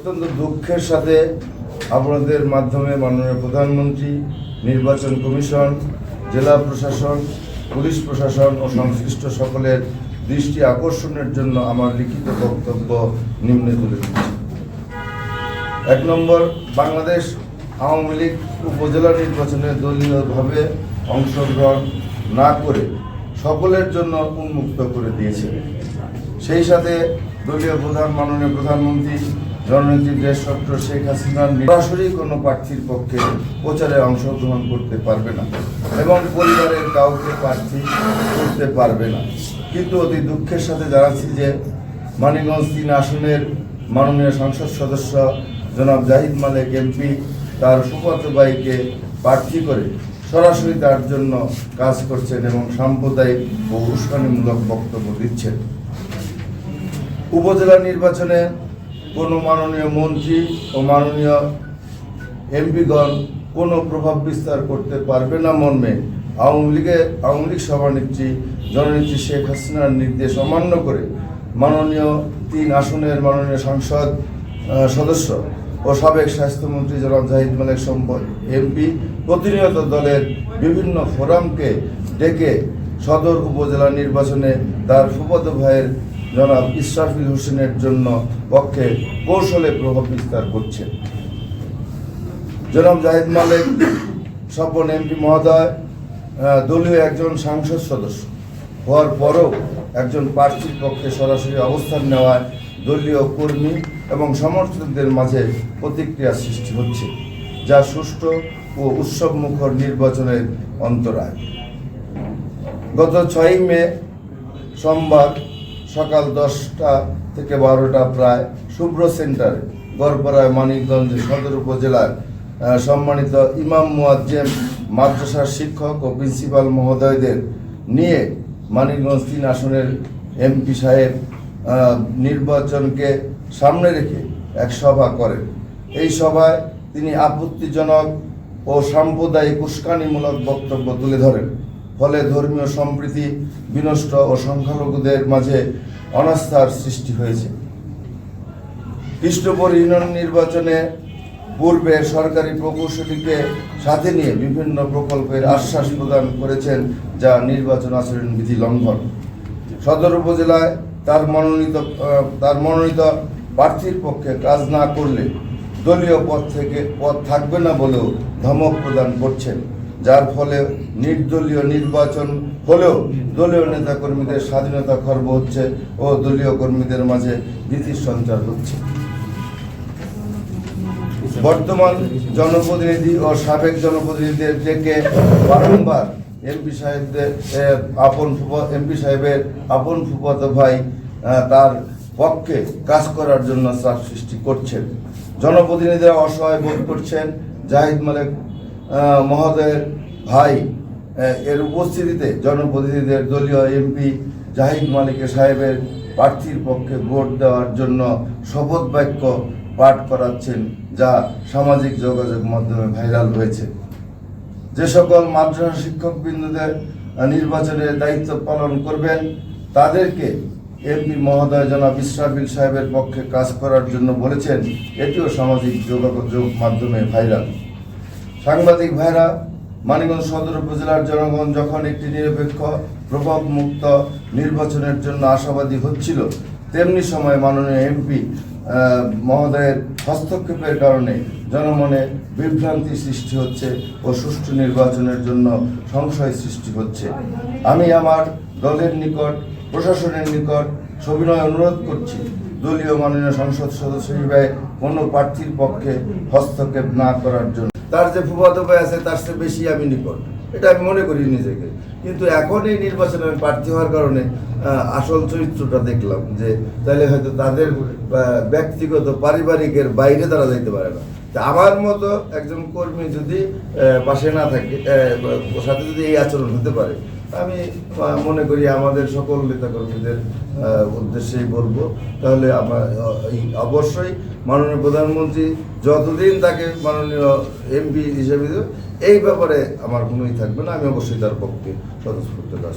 অত্যন্ত দুঃখের সাথে আপনাদের মাধ্যমে মাননীয় প্রধানমন্ত্রী, নির্বাচন কমিশন, জেলা প্রশাসন, পুলিশ প্রশাসন ও সংশ্লিষ্ট সকলের দৃষ্টি আকর্ষণের জন্য আমার লিখিত বক্তব্য নিম্নে তুলে দিচ্ছি এক নম্বর, বাংলাদেশ আওয়ামী লীগ উপজেলা নির্বাচনে দলীয়ভাবে অংশগ্রহণ না করে সকলের জন্য উন্মুক্ত করে দিয়েছে। সেই সাথে দলীয় প্রধান, মাননীয় প্রধানমন্ত্রী জননেত্রী দেশ ডক্টর শেখ হাসিনার সরাসরি কোনো প্রার্থীর পক্ষে প্রচারে অংশগ্রহণ করতে পারবে না এবং পরিবারের কাউকে প্রার্থী করতে পারবে না। কিন্তু অতি দুঃখের সাথে জানাচ্ছি যে মানিকগঞ্জ তিন আসনের মাননীয় সংসদ সদস্য জনাব জাহিদ মালেক এমপি তার সুপত্র ভাইকে প্রার্থী করে সরাসরি তার জন্য কাজ করছেন এবং সাম্প্রদায়িক ও উস্কানিমূলক বক্তব্য দিচ্ছেন। উপজেলা নির্বাচনে কোনো মাননীয় মন্ত্রী ও মাননীয় এমপিগণ কোনো প্রভাব বিস্তার করতে পারবে না মর্মে। আওয়ামী লীগের আওয়ামী লীগ সভানেত্রী জননেত্রী শেখ হাসিনার নির্দেশ অমান্য করে মাননীয় তিন আসনের মাননীয় সংসদ সদস্য ও সাবেক স্বাস্থ্যমন্ত্রী জনাব জাহিদ মালেক সম্পদ এমপি প্রতিনিয়ত দলের বিভিন্ন ফোরামকে ডেকে সদর উপজেলা নির্বাচনে তার সুপদ ভাইয়ের জনাব ইসরাফিল হোসেনের জন্য পক্ষে কৌশলে প্রভাব বিস্তার করছে জনাব জাহিদ মালিক, স্বপন এমপি মহোদয় দলীয় একজন সাংসদ সদস্য। হওয়ার পরও একজন প্রার্থীর পক্ষে সরাসরি অবস্থান নেওয়ায় দলীয় কর্মী এবং সমর্থকদের মাঝে প্রতিক্রিয়া সৃষ্টি হচ্ছে, যা সুষ্ঠু ও উৎসবমুখর নির্বাচনের অন্তরায়। গত ছয়ই মে সোমবার সকাল দশটা থেকে বারোটা প্রায় শুভ্র সেন্টারে গড়পাড়ায় মানিকগঞ্জ সদর উপজেলার সম্মানিত ইমাম মুয়াজ্জেম, মাদ্রাসার শিক্ষক ও প্রিন্সিপাল মহোদয়দের নিয়ে মানিকগঞ্জ তিন আসনের এমপি সাহেব নির্বাচনকে সামনে রেখে এক সভা করেন। এই সভায় তিনি আপত্তিজনক ও সাম্প্রদায়িক উস্কানিমূলক বক্তব্য তুলে ধরেন। ফলে ধর্মীয় সম্প্রীতি বিনষ্ট ও সংখ্যালঘুদের মাঝে অনাস্থার সৃষ্টি হয়েছে। কৃষ্ণপুর ইউনিয়ন নির্বাচনে পূর্বে সরকারি প্রকৌশলীকে সাথে নিয়ে বিভিন্ন প্রকল্পের আশ্বাস প্রদান করেছেন যা নির্বাচন আচরণ বিধি লঙ্ঘন। সদর উপজেলায় তার মনোনীত তার মনোনীত প্রার্থীর পক্ষে কাজ না করলে দলীয় পদ থেকে, পদ থাকবে না বলেও ধমক প্রদান করছেন। যার ফলে নির্দলীয় নির্বাচন হলেও দলীয় নেতাকর্মীদের স্বাধীনতা খর্ব হচ্ছে ও দলীয় কর্মীদের মাঝে ভীতির সঞ্চার হচ্ছে। বর্তমান জনপ্রতিনিধি ও সাবেক জনপ্রতিনিধিদের ডেকে বারংবার এমপি সাহেবদের আপন এমপি সাহেবের আপন ফুফাতো ভাই তার পক্ষে কাজ করার জন্য চাপ সৃষ্টি করছেন। জনপ্রতিনিধিরা অসহায় বোধ করছেন। জাহিদ মালিক মহোদয়ের ভাই এর উপস্থিতিতে জনপ্রতিনিধিদের দলীয় এমপি জাহিদ মালিকের সাহেবের প্রার্থীর পক্ষে ভোট দেওয়ার জন্য শপথ বাক্য পাঠ করাচ্ছেন, যা সামাজিক যোগাযোগ মাধ্যমে ভাইরাল হয়েছে। যে সকল মাদ্রাসা শিক্ষক বিন্দুদের নির্বাচনের দায়িত্ব পালন করবেন, তাদেরকে এমপি মহোদয় জনাব ইসরাফিল সাহেবের পক্ষে কাজ করার জন্য বলেছেন, এটিও সামাজিক যোগাযোগ মাধ্যমে ভাইরাল। সাংবাদিক ভাইরা, মানিকগঞ্জ সদর উপজেলার জনগণ যখন একটি নিরপেক্ষ প্রভাব মুক্ত নির্বাচনের জন্য আশাবাদী হচ্ছিল, তেমনি সময় মাননীয় এমপি মহোদয়ের হস্তক্ষেপের কারণে জনমনে বিভ্রান্তি সৃষ্টি হচ্ছে ও সুষ্ঠু নির্বাচনের জন্য সংশয় সৃষ্টি হচ্ছে। আমি আমার দলের নিকট, প্রশাসনের নিকট সবিনয় অনুরোধ করছি, দলীয় মাননীয় সংসদ সদস্য হিসেবে কোনো প্রার্থীর পক্ষে হস্তক্ষেপ না করার জন্য। তার যে ফুফাতো ভাই আছে, তার চেয়ে বেশি আমি নিকট। এটা আমি মনে করি নিজেকে। কিন্তু এখন এই নির্বাচনে আমি প্রার্থী হওয়ার কারণে আসল চরিত্রটা দেখলাম যে, তাহলে হয়তো তাদের ব্যক্তিগত, পারিবারিকের বাইরে তারা যাইতে পারে না। আমার মতো একজন কর্মী যদি পাশে না থাকে সাথে যদি এই আচরণ হতে পারে আমি মনে করি আমাদের সকল নেতাকর্মীদের কর্মীদের উদ্দেশ্যেই বলব। তাহলে আমার অবশ্যই মাননীয় প্রধানমন্ত্রী যতদিন তাকে মাননীয় এমপি হিসেবে এই ব্যাপারে আমার কোনোই থাকবে না। আমি অবশ্যই তার পক্ষে স্বতঃস্ফূর্ত কাজ